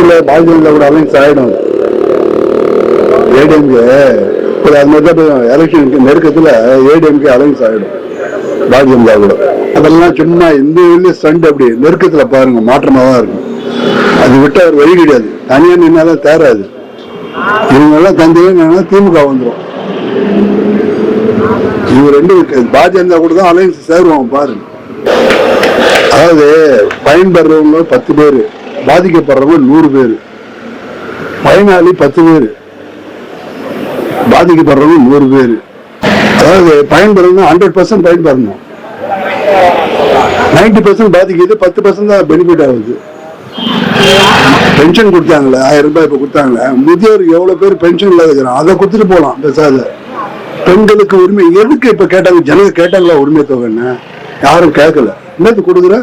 ஆக்சுவலா பாரதிய கூட அலைன்ஸ் ஆயிடும். ஏடிஎம்கே இப்போ அது மாதிரி தான் எலெக்ஷனுக்கு நெருக்கத்தில் ஏடிஎம்கே அலைன்ஸ் ஆயிடும். பாரதிய கூட. அதெல்லாம் சும்மா இந்த வெளியே ஸ்டண்ட் அப்படி. நெருக்கத்தில் பாருங்க மாற்றமாக தான் இருக்கும். அது விட்டு அவர் வழி கிடையாது. தனியாக நின்னாலும் தேராது. இவங்கெல்லாம் எல்லாம் தந்தையா திமுக வந்துடும் இவங்க ரெண்டு பாஜக கூட தான் அலைன்ஸ் சேருவாங்க பாருங்க. அதாவது பயன்பெறவங்க பத்து பேர். பாதிக்கப்படுறவங்க நூறு பேர். பயனாளி பத்து பேர். பாதிக்கப்படுறவங்க நூறு பேர். அதாவது பயன்பெறணும் ஹண்ட்ரட் பர்சன்ட் பயன்பெறணும் நைன்டி பர்சன்ட் பாதிக்குது பத்து பர்சன்ட் தான் பெனிஃபிட் ஆகுது. பென்ஷன் கொடுத்தாங்களே ஆயிரம் ரூபாய் இப்போ கொடுத்தாங்களே முதியோர் எவ்வளவு பேர் பென்ஷன் இருக்கிறான் அதை கொடுத்துட்டு போகலாம் பேசாத. பெண்களுக்கு உரிமை எதுக்கு இப்போ கேட்டாங்க? ஜனங்க கேட்டாங்களா உரிமை தொகைன்னு யாரும் கேட்கல. என்னது கொடுக்குற?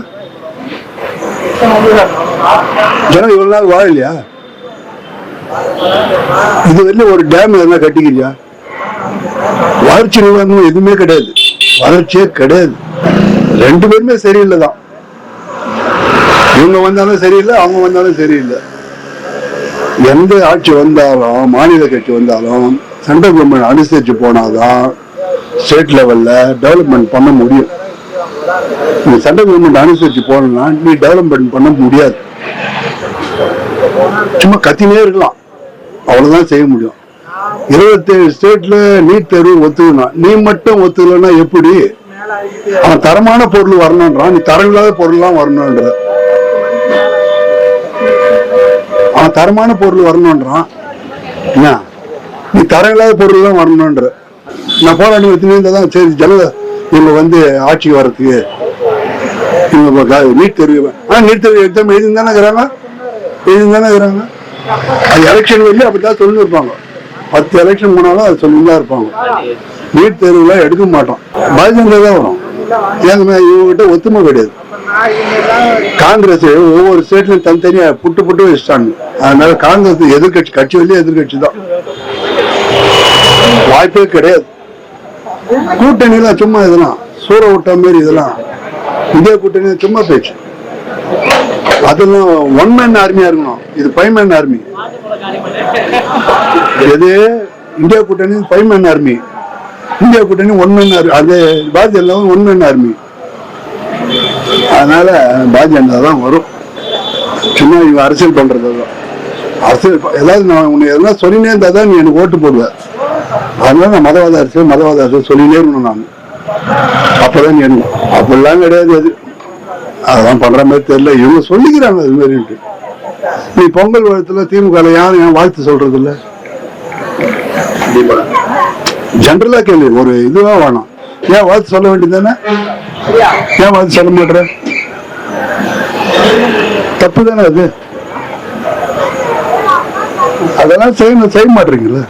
ஜனம் இவ்வளவு நாள் வாழலையா? இது வரையிலும் ஒரு டேம் எதனா கட்டிக்கிறியா? வளர்ச்சி நிர்வாகம் எதுவுமே கிடையாது. வளர்ச்சியே கிடையாது. ரெண்டு பேருமே சரியில்லை தான். இவங்க வந்தாலும் சரியில்லை அவங்க வந்தாலும் சரியில்லை. எந்த ஆட்சி வந்தாலும் மாநில கட்சி வந்தாலும் சென்ட்ரல் கவர்மெண்ட் அனுசரிச்சு போனாதான் ஸ்டேட் லெவல்ல டெவலப்மெண்ட் பண்ண முடியும். சென்ட்ரல் கவர்மெண்ட் அனுசரிச்சு போனா நீ டெவலப்மெண்ட் பண்ண முடியாது. சும்மா கத்தினே இருக்கலாம். அவ்வளவுதான் செய்ய முடியும். இருபத்தேழு ஸ்டேட்ல நீட் தேர்வு ஒத்துக்கணும் நீ மட்டும் ஒத்துக்கலன்னா எப்படி? அவன் தரமான பொருள் வரணுன்றான் நீ தரம் இல்லாத பொருள்லாம் வரணுன்ற அவன் தரமான பொருள் வரணுன்றான் என்ன நீ தரம் இல்லாத பொருள் தான் வரணுன்ற நான் போராடி வச்சுன்னு தான் சரி ஜனதா இவங்க வந்து ஆட்சிக்கு வர்றதுக்கு. இவங்க நீட் தேர்வு ஆ நீட் தேர்வு எக்ஸாம் எழுதி இருக்கிறாங்க? எழுதி தானே இருக்கிறாங்க? அது எலெக்ஷன் வெளியே அப்படித்தான் சொல்லி இருப்பாங்க பத்து எலெக்ஷன் போனாலும் அது சொல்லி தான் இருப்பாங்க. நீட் தேர்வுலாம் எடுக்க மாட்டோம். பாஜக தான் வரும். ஏங்க இவங்ககிட்ட ஒத்துமை கிடையாது. காங்கிரஸ் ஒவ்வொரு ஸ்டேட்லயும் தனித்தனியா புட்டு புட்டு வச்சுட்டாங்க. அதனால காங்கிரஸ் எதிர்கட்சி கட்சி வெளியே எதிர்கட்சி தான். வாய்ப்பே கிடையாது. கூட்டணியெல்லாம் சும்மா இதெல்லாம் சூற விட்ட மாதிரி இதெல்லாம். இந்தியா கூட்டணி சும்மா பேச்சு. அதெல்லாம் ஒன் மேன் ஆர்மியா இருக்கணும். இது ஃபைவ் மேன் ஆர்மி எது? இந்தியா கூட்டணி ஃபைவ் மேன் ஆர்மி இந்தியா கூட்டணி ஒன் மேன் ஆர்மி அது பாரதிய எல்லாம் ஒன் மேன் ஆர்மி அதனால பாரதிய தான் வரும். சும்மா இவங்க அரசியல் பண்றது தான் அரசியல் ஏதாவது நான் உன்னை எதனா சொல்லினே இருந்தா தான் நீ எனக்கு ஓட்டு போடுவேன் அதனால நான் மதவாத அரசியல் மதவாத அரசு சொல்லினே இருக்கணும் நான். அப்பதான் நீ அப்படிலாம் கிடையாது அது. அதெல்லாம் பண்ற மாதிரி தெரியல. இவங்க சொல்லிக்கிறாங்க அது மாதிரின்ட்டு நீ பொங்கல் வாழ்த்துல திமுக யாரும் ஏன் வாழ்த்து சொல்றது இல்ல ஜென்ரலா கேள்வி ஒரு இதுவா வேணாம். ஏன் வாழ்த்து சொல்ல வேண்டியதானே ஏன் வாழ்த்து சொல்ல மாட்டேற தப்பு தானே அது? அதெல்லாம் செய்ய செய்ய மாட்டீங்கல்ல